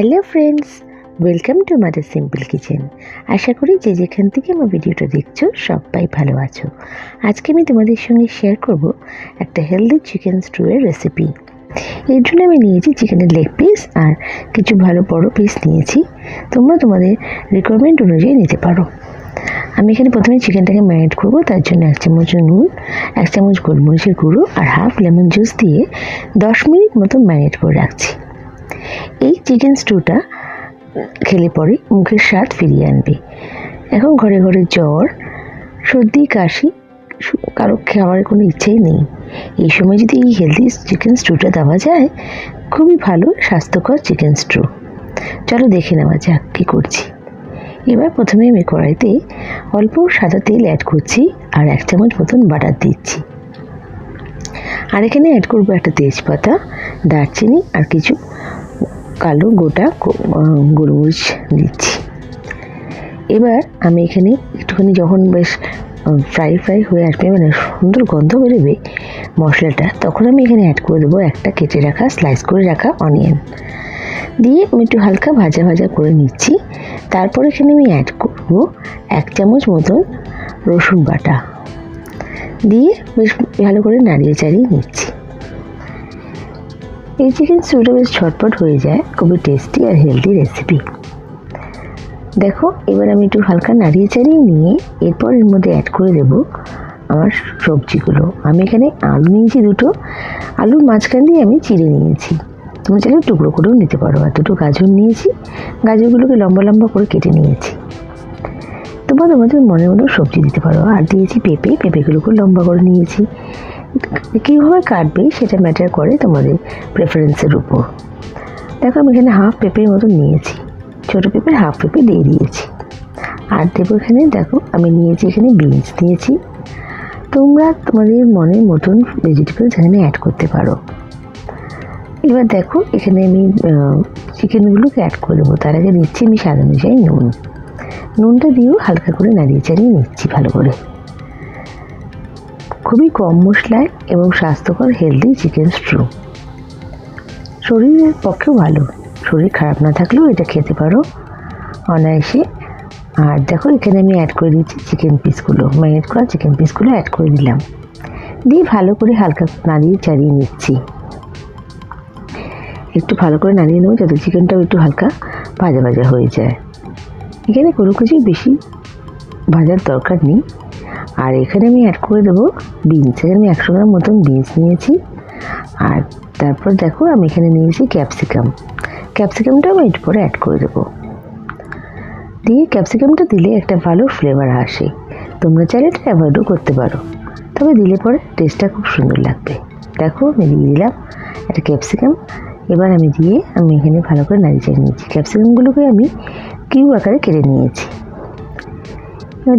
Hello friends, welcome to mother simple kitchen. আশা করি যে যেখান থেকে আমার ভিডিওটা দেখছ, সবাই ভালো আছো। আজকে আমি তোমাদের সঙ্গে শেয়ার করব একটা হেলদি চিকেন স্টুয়ের রেসিপি এর জন্য আমি নিয়েছি চিকেনের লেগ পিস আর কিছু ভালো বড় পিস নিয়েছি। তোমরা তোমাদের রিকোয়ারমেন্ট অনুযায়ী নিতে পারো। আমি এখানে প্রথমে চিকেনটাকে ম্যারিনেট করব, তার জন্য এক চামচ নুন, এক চামচ গোলমরিচের গুঁড়ো আর হাফ লেমন জুস দিয়ে দশ মিনিট মতো ম্যারিনেট করে রাখছি। এই চিকেন স্টুটা খেলে পরে মুখের স্বাদ ফিরিয়ে আনবে। এখন ঘরে ঘরে জ্বর, সর্দি, কাশি কারও খাওয়ার কোনো ইচ্ছেই নেই। এই সময় যদি এই হেলদি চিকেন স্টুটা দেওয়া যায়, খুবই ভালো স্বাস্থ্যকর চিকেন স্টু। চলো দেখে নেওয়া যাক কী করছি। এবার প্রথমে আমি কড়াইতে অল্প সাদা তেল অ্যাড করছি আর এক চামচ মতন বাটার দিচ্ছি। আর এখানে অ্যাড করব একটা তেজপাতা, দারচিনি আর কিছু কালো গোটা গোলমরিচ দিচ্ছি। এবার আমি এখানে একটুখানি যখন বেশ ফ্রাই ফ্রাই হয়ে আসবে মানে সুন্দর গন্ধ বেরোবে মশলাটা, তখন আমি এখানে অ্যাড করে দেবো একটা কেটে রাখা স্লাইস করে রাখা অনিয়ন দিয়ে আমি একটু হালকা ভাজা ভাজা করে নিচ্ছি। তারপর এখানে আমি অ্যাড করব এক চামচ মতন রসুন বাটা। দিয়ে বেশ ভালো করে নাড়িয়ে চাড়িয়ে নিচ্ছি। এই চিকেন স্টুটা বেশ ঝটপট হয়ে যায়, খুবই টেস্টি আর হেলদি রেসিপি দেখো, এবার আমি একটু হালকা নাড়িয়ে চাড়িয়ে নিয়ে এরপর এর মধ্যে অ্যাড করে দেব আমার সবজিগুলো। আমি এখানে আলু নিয়েছি দুটো, আলুর মাঝখান দিয়ে আমি চিড়ে নিয়েছি। তুমি চাইলে টুকরো করেও নিতে পারো। আর দুটো গাজর নিয়েছি, গাজরগুলোকে লম্বা লম্বা করে কেটে নিয়েছি। তোমরা তোমাদের মনের মতো সবজি দিতে পারো। আর দিয়েছি পেঁপে পেঁপেগুলোকে লম্বা করে নিয়েছি। কীভাবে কাটবে সেটা ম্যাটার করে তোমাদের প্রেফারেন্সের উপর। দেখো, আমি এখানে হাফ পেঁপের মতন নিয়েছি। ছোটো পেঁপের হাফ পেঁপে দিয়ে দিয়েছি। আর দেবো এখানে, দেখো, আমি নিয়েছি এখানে বিনস দিয়েছি। তোমরা তোমাদের মনের মতন ভেজিটেবলস এখানে অ্যাড করতে পারো। এবার দেখো, এখানে আমি চিকেনগুলোকে অ্যাড করে দেবো। তার আগে দিচ্ছি আমি স্বাদ অনুযায়ী নুন। নুনটা দিয়েও হালকা করে নাড়িয়ে চাড়িয়ে নিচ্ছি ভালো করে। খুবই কম মশলায় এবং স্বাস্থ্যকর হেলদি চিকেন স্ট্রু শরীরের পক্ষেও ভালো। শরীর খারাপ না থাকলেও এটা খেতে পারো অনায়াসে। আর দেখো, এখানে আমি অ্যাড করে দিচ্ছি চিকেন পিসগুলো ম্যারিনেট করা চিকেন পিসগুলো অ্যাড করে দিলাম। দিয়ে ভালো করে হালকা নাড়িয়ে চাড়িয়ে নিচ্ছি। একটু ভালো করে নাড়িয়ে নেব যাতে চিকেনটাও একটু হালকা ভাজা ভাজা হয়ে যায়। এখানে কোনো কিছুই বেশি ভাজার দরকার নেই। আর এখানে আমি অ্যাড করে দেবো বিনস এখানে আমি একশো গ্রাম মতন বিনস নিয়েছি। আর তারপর দেখো আমি এখানে নিয়েছি ক্যাপসিকাম ক্যাপসিকামটাও আমি একটু পরে অ্যাড করে দেবো। দিয়ে ক্যাপসিকামটা দিলে একটা ভালো ফ্লেভার আসে। তোমরা চাইলে এটা অ্যাভয়েডও করতে পারো। তবে দিলে পরে টেস্টটা খুব সুন্দর লাগবে। দেখো আমি দিয়ে দিলাম একটা ক্যাপসিকাম এবার আমি দিয়ে আমি এখানে ভালো করে নাড়িয়ে চাড়িয়ে নিয়েছি। ক্যাপসিকামগুলোকে আমি কিউ আকারে কেটে নিয়েছি। এবার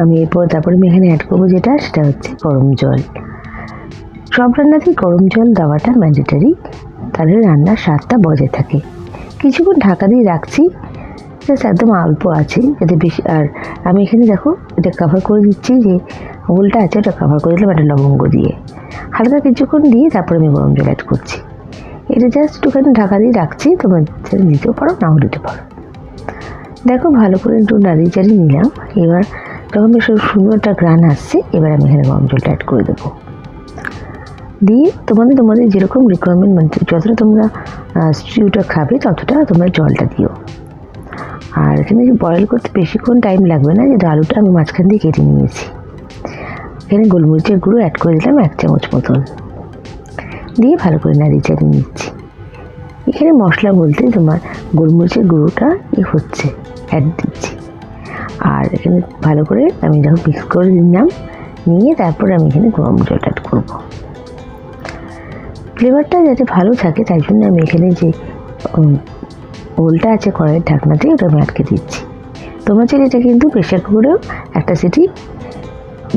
আমি এরপর তারপরে আমি এখানে অ্যাড করব যেটা, সেটা হচ্ছে গরম জল। সব রান্নাতেই গরম জল দেওয়াটা ম্যান্ডেটারি তাহলে রান্নার স্বাদটা বজায় থাকে। কিছুক্ষণ ঢাকা দিয়ে রাখছি। জাস্ট একদম অল্প আছে। যাতে বেশি, আর আমি এখানে দেখো, এটা কভার করে দিচ্ছি যে হোলটা আছে, ওটা কভার করে দিলাম একটা লবঙ্গ দিয়ে। হালকা কিছুক্ষণ দিয়ে তারপরে আমি গরম জল অ্যাড করছি। এটা জাস্ট একটুখানি ঢাকা দিয়ে রাখছি, তোমরা দিতেও পারো, নাও দিতে পারো। দেখো, ভালো করে একটু নাড়িয়ে চাড়িয়ে নিলাম। এবার যখন বেশ সুন্দর একটা গ্রান আসছে, এবার আমি এখানে গরম জলটা অ্যাড করে দেবো। দিয়ে তোমাদের তোমাদের যেরকম রিকোয়ারমেন্ট মানে যতটা তোমরা স্টিউটা খাবে, ততটা তোমরা জলটা দিও। আর এখানে বয়েল করতে বেশিক্ষণ টাইম লাগবে না যেটা আলুটা আমি মাঝখান দিয়ে কেটে নিয়েছি। এখানে গোলমরিচের গুঁড়ো অ্যাড করে দিলাম এক চামচ মতন। দিয়ে ভালো করে নাড়িয়ে চাড়িয়ে নিচ্ছি। এখানে মশলা বলতে তোমার গোলমরিচের গুঁড়োটা হচ্ছে অ্যাড দিচ্ছি। আর এখানে ভালো করে আমি যখন মিক্স করে নিলাম। নিয়ে তারপর আমি এখানে গরম জল অ্যাড করব। ফ্লেভারটা যাতে ভালো থাকে, তাই জন্য আমি এখানে যে ওলটা আছে কড়াইয়ের ঢাকনাতে, ওটা আমি আটকে দিচ্ছি। তোমরা চাইলে এটা কিন্তু প্রেশার কুকারেও একটা সিটি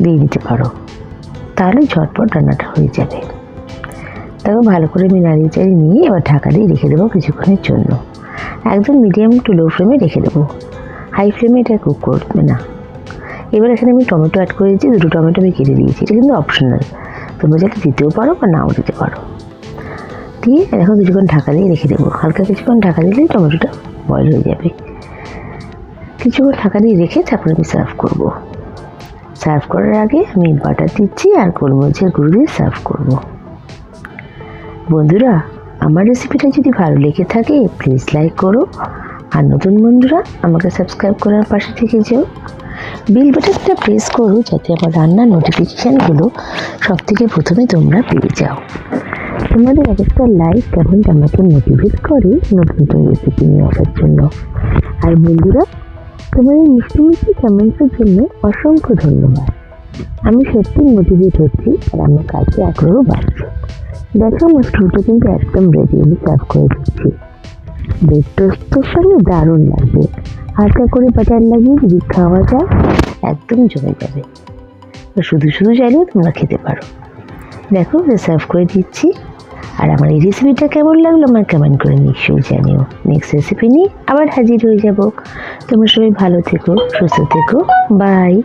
দিয়ে দিতে পারো। তাহলে ঝটপট রান্নাটা হয়ে যাবে। দেখো ভালো করে আমি নাড়িয়ে চাড়িয়ে নিয়ে এবার ঢাকা দিয়ে রেখে দেবো কিছুক্ষণের জন্য। একদম মিডিয়াম টু লো ফ্লেমে রেখে দেবো। হাই ফ্লেমে এটা কুক করবে না। এবার এখানে আমি টমেটো অ্যাড করে দিয়েছি, দুটো টমেটো আমি কেটে দিয়েছি। এটা কিন্তু অপশনাল তোমরা যেটা দিতেও পারো বা নাও দিতে পারো। দিয়ে এখন কিছুক্ষণ ঢাকা দিয়ে রেখে দেবো। হালকা কিছুক্ষণ ঢাকা দিলেই টমেটোটা বয়েল হয়ে যাবে। কিছুক্ষণ ঢাকা দিয়ে রেখে তারপরে আমি সার্ভ করব। সার্ভ করার আগে আমি বাটার দিচ্ছি আর গোলমরিচের গুঁড়ো দিয়ে সার্ভ করব। বন্ধুরা, আমার রেসিপিটা যদি ভালো লেগে থাকে প্লিজ লাইক করো। আর নতুন বন্ধুরা, আমাকে সাবস্ক্রাইব করার পাশে থেকে যেও। বিল বাটনটা প্রেস করো যাতে আমার রান্নার নোটিফিকেশানগুলো সব থেকে প্রথমে তোমরা পেয়ে যাও। তোমাদের এক একটা লাইক কমেন্ট আমাকে মোটিভেট করে নতুন নতুন রেসিপি নিয়ে আসার জন্য। আর বন্ধুরা, তোমাদের মিষ্টি মিষ্টি কমেন্টসের জন্য অসংখ্য ধন্যবাদ। আমি সত্যি মোটিভেট হচ্ছি আর আমার কাজে আগ্রহ বাড়ছে। দেখো আমার স্টুলটা কিন্তু একদম রেডি আমি সার্ভ করে দিচ্ছি। ব্রেড টোস্টের সঙ্গে দারুণ লাগবে। হালকা করে বাটার লাগিয়ে যদি খাওয়া যায়, একদম জমে যাবে। শুধু শুধু চাইলেও তোমরা খেতে পারো। দেখো সার্ভ করে দিচ্ছি। আর আমার এই রেসিপিটা কেমন লাগল আমার কমেন্ট করে নিশ্চয়ই জানিও। নেক্সট রেসিপি নিয়ে আবার হাজির হয়ে যাব। তোমরা সবাই ভালো থেকো, সুস্থ থেকো। বাই